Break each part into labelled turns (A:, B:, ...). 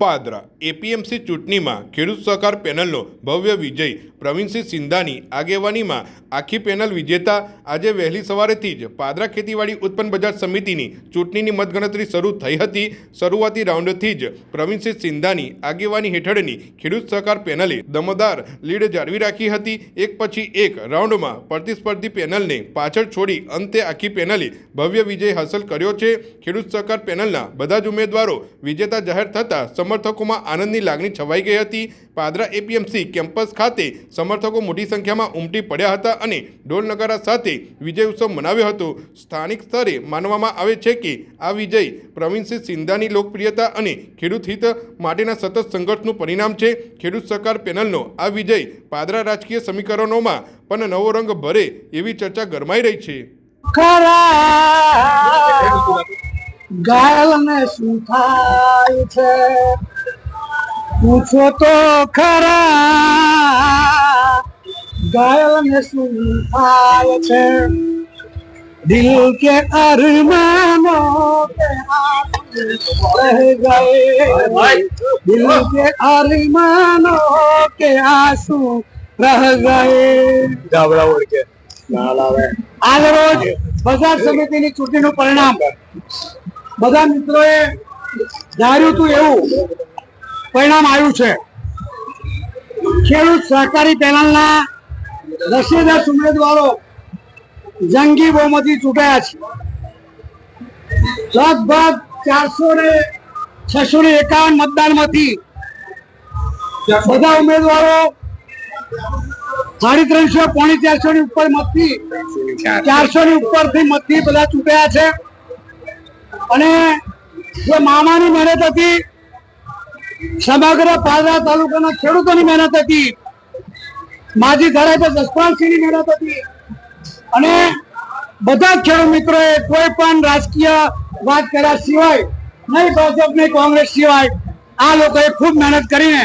A: Padra APMC ચૂંટણીમાં ખેડૂત સહકાર પેનલનો ભવ્ય વિજય. પ્રવીણસિંહ સિંધાની આગેવાનીમાં આખી પેનલ વિજેતા. આજે વહેલી સવારેથી જ પાદરા ખેતીવાડી ઉત્પન્ન બજાર સમિતિની ચૂંટણીની મતગણતરી શરૂ થઈ હતી. શરૂઆતી રાઉન્ડથી જ પ્રવીણસિંહ સિંધાની આગેવાની હેઠળની ખેડૂત સહકાર પેનલે દમદાર લીડ જાળવી રાખી હતી. એક પછી એક રાઉન્ડમાં પ્રતિસ્પર્ધી પેનલને પાછળ છોડી અંતે આખી પેનલે ભવ્ય વિજય હાંસલ કર્યો છે. ખેડૂત સહકાર પેનલના બધા જ ઉમેદવારો વિજેતા જાહેર થતાં સમર્થકોમાં આનંદની લાગણી છવાઈ ગઈ હતી. પાદરા એપીએમસી કેમ્પસ ખાતે સમર્થકો મોટી સંખ્યામાં ઉમટી પડ્યા હતા અને ઢોલ નગારા સાથે વિજય ઉત્સવ મનાવ્યો હતો. સ્થાનિક સ્તરે માનવામાં આવે છે કે આ વિજય પ્રવીણસિંહ સિંધાની લોકપ્રિયતા અને ખેડૂત હિત માટેના સતત સંઘર્ષનું પરિણામ છે. ખેડૂત સહકાર પેનલનો આ વિજય પાદરા રાજકીય સમીકરણોમાં પણ નવો રંગ ભરે એવી ચર્ચા ગરમાઈ રહી છે.
B: ખરા ગાયલને શું થાય છે? પૂછો તો ખરા ગાયલને શું થાય છે? દિલ કે અરમાનો દિલ કે અરમાનો કે આંસુ રહ ગયે. ગાબડા ઓળખે. આજ રોજ બજાર સમિતિની ચૂંટણીનું પરિણામ. બધા મિત્રોએ ધાર્યું હતું એવું. પરિણામ આવ્યું છે. ખેડૂત સહકારી પેનલના દસે ઉમેદવારો જંગી બહુમતી ચૂંટાયા છે. લગભગ ચારસો ને છસો ને એકાવન મતદાનમાંથી બધા ઉમેદવારો સાડી ત્રણસો પોણી ચારસો ની ઉપર મતથી ચારસો ની ઉપરથી મતથી બધા ચૂંટાયા છે. અને જે મામાની મહેનત હતી, સમગ્ર પાલરા તાલુકાના ખેડૂતોની મહેનત હતી, માજી ધારાસભ્ય જસપાલસિંહની મહેનત હતી. અને બધા ખેડૂત મિત્રોએ કોઈ પણ રાજકીય વાત કર્યા સિવાય, નહીં ભાજપ, નહીં કોંગ્રેસ સિવાય, આ લોકોએ ખૂબ મહેનત કરીને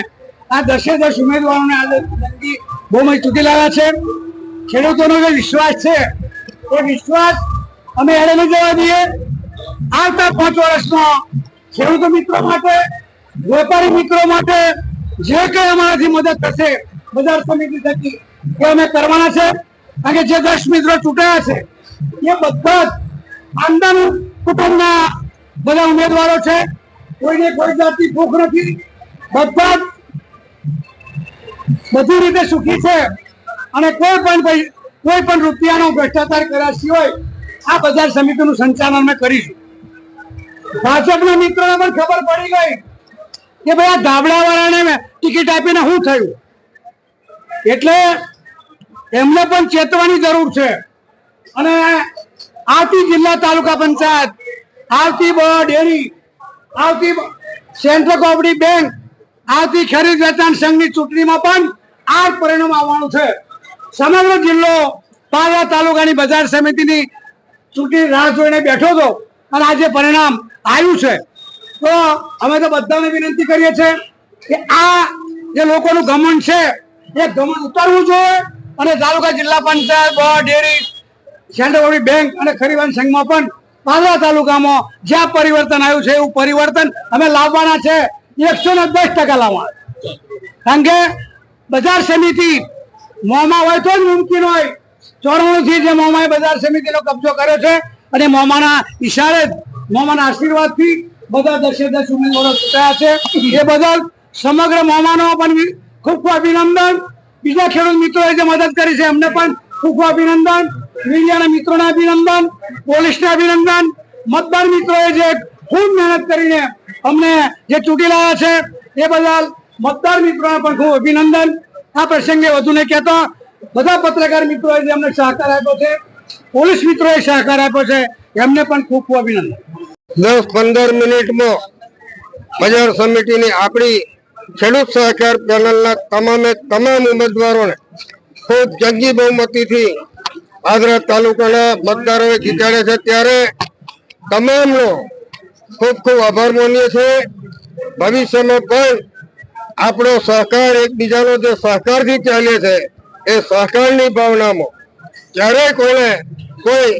B: આ દસે દસ ઉમેદવારોને આજે જંગી ચૂકી લાવ્યા છે. ખેડૂતોનો જે વિશ્વાસ છે, એ વિશ્વાસ અમે એને નહીં જવા દઈએ. આવતા પાંચ વર્ષમાં ખેડૂત મિત્રો માટે, વેપારી મિત્રો માટે જે કંઈ અમારાથી મદદ થશે બજાર સમિતિ થકી, એ અમે કરવાના છે. કે જે દસ મિત્રો ચૂંટાયા છે, એ બધા જ આંદન કુટુંબના બધા ઉમેદવારો છે. કોઈને કોઈ જાતની ભૂખ નથી. બધા બધી રીતે સુખી છે. અને કોઈ પણ કોઈ પણ રૂપિયાનો ભ્રષ્ટાચાર કર્યા સિવાય આ બજાર સમિતિનું સંચાલન અમે કરીશું. ભાજપના મિત્રોને પણ ખબર પડી ગઈ કે ભાઈ આ ધાબળા વાળાને ટિકિટ આપીને શું થયું? એટલે એમને પણ ચેતવાની જરૂર છે. અને આવતી જિલ્લા તાલુકા પંચાયત, આવતી ડેરી, આવતી સેન્ટ્રલ કોઓપરેટિવ બેંક, આવતી ખરીદ વેચાણ સંઘની ચૂંટણીમાં પણ આ પરિણામ આવવાનું છે. સમગ્ર જિલ્લો પાલા તાલુકાની બજાર સમિતિની ચૂંટણી રાહ જોઈને બેઠો હતો. અને આજે પરિણામ આવ્યું છે. તો અમે તો બધાને વિનંતી કરીએ છીએ કે આ જે લોકોનું ગમન છે એ ગમન ઉતારવું જોઈએ અને તાલુકા જિલ્લા panchayat board dairy central bank અને ખરીવાન સંઘમાં પણ પાલા તાલુકામાં જ્યાં પરિવર્તન આવ્યું છે એવું પરિવર્તન અમે લાવવાના છે. એકસો ને દસ ટકા લાવવાના. કારણ કે બજાર સમિતિ મોમાં હોય તો જ મુમકિન હોય. ચોરાણું થી જે મોમાએ બજાર સમિતિનો કબજો કર્યો છે અને મોમાના ઈશારે જ, મોમાના આશીર્વાદથી બધા દસે દસ ઉમેદવારો ચૂંટાયા છે. એ બદલ સમગ્ર મોમાનો પણ ખૂબ ખૂબ અભિનંદન. બીજા ખેડૂત મિત્રોએ જે મદદ કરી છે, એમને પણ ખૂબ ખૂબ અભિનંદન. મીડિયાના મિત્રોને અભિનંદન. પોલીસને અભિનંદન. મતદાર મિત્રોએ જે ખૂબ મહેનત કરીને અમને જે ચૂંટી લાવ્યા છે, એ બદલ મતદાર મિત્રોને પણ ખૂબ અભિનંદન. આ પ્રસંગે વધુ નહીં કહેતો, બધા પત્રકાર મિત્રોએ જે અમને સહકાર આપ્યો છે, પોલીસ મિત્રોએ સહકાર આપ્યો છે, એમને પણ ખૂબ ખૂબ અભિનંદન.
C: દસ પંદર મિનિટમાં બજાર સમિતિની આપણી ખેડૂત સહકાર પેનલના તમામે તમામ ઉમેદવારોને ખૂબ જંગી બહુમતીથી આદરા તાલુકાના મતદારોએ જીતાડે છે. ત્યારે તમામનો ખૂબ ખૂબ આભાર માનીએ છીએ. ભવિષ્યમાં પણ આપણો સહકાર એકબીજાનો જે સહકારથી ચાલે છે, એ સહકારની ભાવનામાં ક્યારેય કોને કોઈ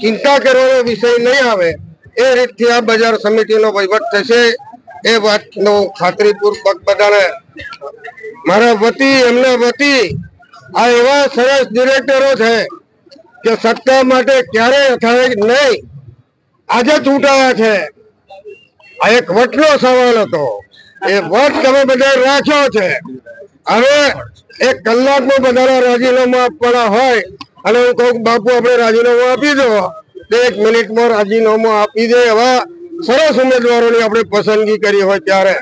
C: ચિંતા કરવાનો વિષય નહીં આવે. એ રીતથી આ બજાર સમિતિનો વહીવટ થશે એ વાતનો ખાતરીપૂર્વક બધાને મારા વતી, એમના વતી આ એવા સરસ ડિરેક્ટરો છે કે સત્તા માટે ક્યારેય થાય નહીં. આજે ચૂંટાયા છે. આ એક વટનો સવાલ હતો. એ વટ તમે બધા રાખ્યો છે. હવે એક કલાકમાં બધાના રાજીનામા આપવાના હોય અને હું કહું બાપુ, આપણે રાજીનામું આપી દો. એક મિનિટમાં રાજીનામું આપી દે એવા સરસ ઉમેદવારોની આપણે પસંદગી કરી હોય ત્યારે.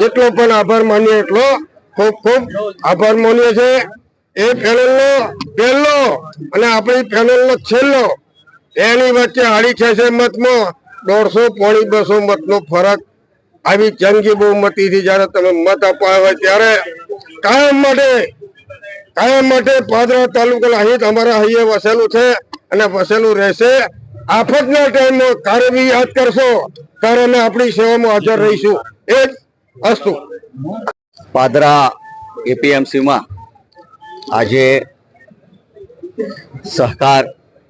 C: જેટલો પણ આભાર માનીએ, એટલો ખૂબ ખૂબ આભાર માનીએ છે એ પેનલનો પહેલો અને આપણી પેનલનો છેલ્લો. એની વચ્ચે હાડી છે મતમાં. દોઢસો પોણી બસો મતનો ફરક આવી જંગી બહુમતીથી જ્યારે તમે મત આપવા હોય ત્યારે કાયમ માટે કાયમ માટે પાદરા તાલુકાના અહીં અમારા અહીંયા વસેલું છે. અને વસેલું રહેશે. આફતના ટાઈમમાં ક્યારે બી યાદ કરશો. ત્યારે અમે આપણી સેવામાં હાજર રહીશું. એ જ અસ્તુ
D: પાદરા એપીએમસીમાં આજે સહકાર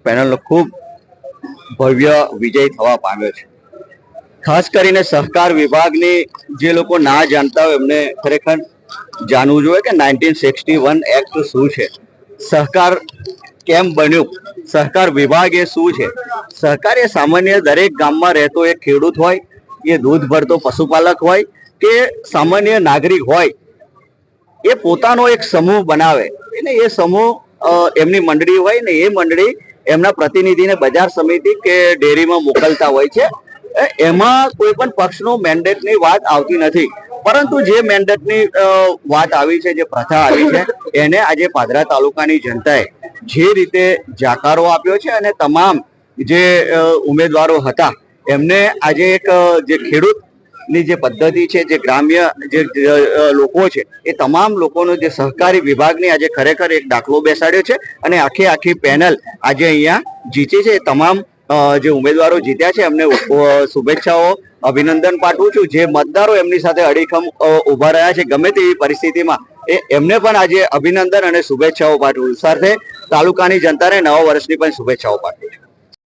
D: પેનલનો ખૂબ ભવ્ય વિજય થવા પામ્યો છે. ખાસ કરીને સહકાર વિભાગની જે લોકો ના જાણતા હોય એમને ખરેખર જાણવું જોઈએ કે નાઇન્ટીન સિક્સટી વન એક્ટ શું છે? સહકાર કેમ બન્યું? સહકાર વિભાગ એ શું છે? સહકાર એ સામાન્ય દરેક ગામમાં રહેતો એક ખેડૂત હોય, એ દૂધ ભરતો પશુપાલક હોય કે સામાન્ય નાગરિક હોય, એ પોતાનો એક સમૂહ બનાવે. અને એ સમૂહ એમની મંડળી હોય ને એ મંડળી એમના પ્રતિનિધિને બજાર સમિતિ કે ડેરીમાં મોકલતા હોય છે. એમાં કોઈ પણ પક્ષનો મેન્ડેટની વાત આવતી નથી. પરંતુ જે મેન્ડેટની વાત આવી છે, જે પ્રથા આવી છે, એને આજે પાદરા તાલુકાની જનતાએ જે રીતે જાકારો આપ્યો છે અને તમામ જે ઉમેદવારો હતા, એમને આજે એક જે ખેડૂતની જે પદ્ધતિ છે, જે ગ્રામ્ય, જે લોકો છે, એ તમામ લોકોનો જે સહકારી વિભાગની આજે ખરેખર એક દાખલો બેસાડ્યો છે અને આખી આખી પેનલ આજે અહીંયા જીતી છે. એ તમામ જે ઉમેદવારો જીત્યા છે, એમને શુભેચ્છાઓ, અભિનંદન પાઠવું છું. જે મતદારો એમની સાથે અડીખમ ઊભા રહ્યા છે, ગમે તેવી પરિસ્થિતિમાં, એ એમને પણ આજે અભિનંદન અને શુભેચ્છાઓ પાઠવું સાથે તાલુકાની જનતાને નવા વર્ષની પણ શુભેચ્છાઓ પાઠવું છું.